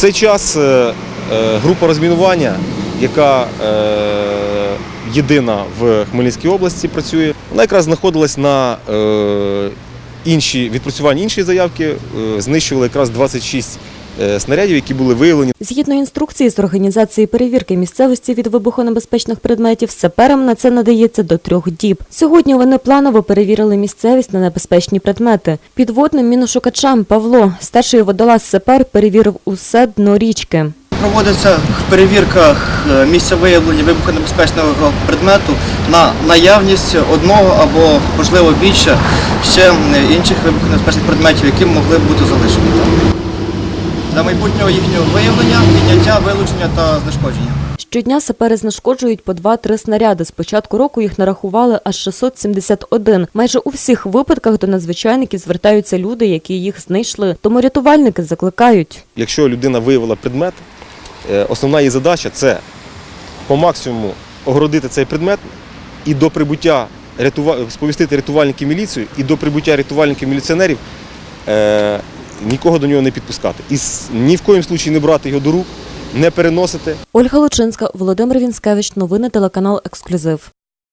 Цей час е, е, група розмінування, яка е, єдина в Хмельницькій області працює, вона якраз знаходилась на інші відпрацюванні іншої заявки, знищували якраз 26 е, снарядів, які були виявлені. Згідно інструкції з організації перевірки місцевості від вибухонебезпечних предметів, саперам на це надається до трьох діб. Сьогодні вони планово перевірили місцевість на небезпечні предмети. Підводним міношукачам Павло, старший водолаз сапер, перевірив усе дно річки. Проводиться перевірка е, місця виявлення вибухонебезпечного предмету на наявність одного або, можливо, більше ще е, інших вибухонебезпечних предметів, які могли б бути залишені там. Для майбутнього їхнього виявлення, підняття, вилучення та знешкодження. Щодня сапери знешкоджують по 2-3 снаряди. З початку року їх нарахували аж 671. Майже у всіх випадках до надзвичайників звертаються люди, які їх знайшли. Тому рятувальники закликають. Якщо людина виявила предмет, е, основна її задача це по максимуму огородити цей предмет і до прибуття сповістити рятувальників міліцію, і до прибуття рятувальників міліціонерів е... нікого до нього не підпускати. І ні в коїм случаї не брати його до рук, не переносити. Ольга Лучинська, Володимир Вінськевич. Новини телеканал Ексклюзив.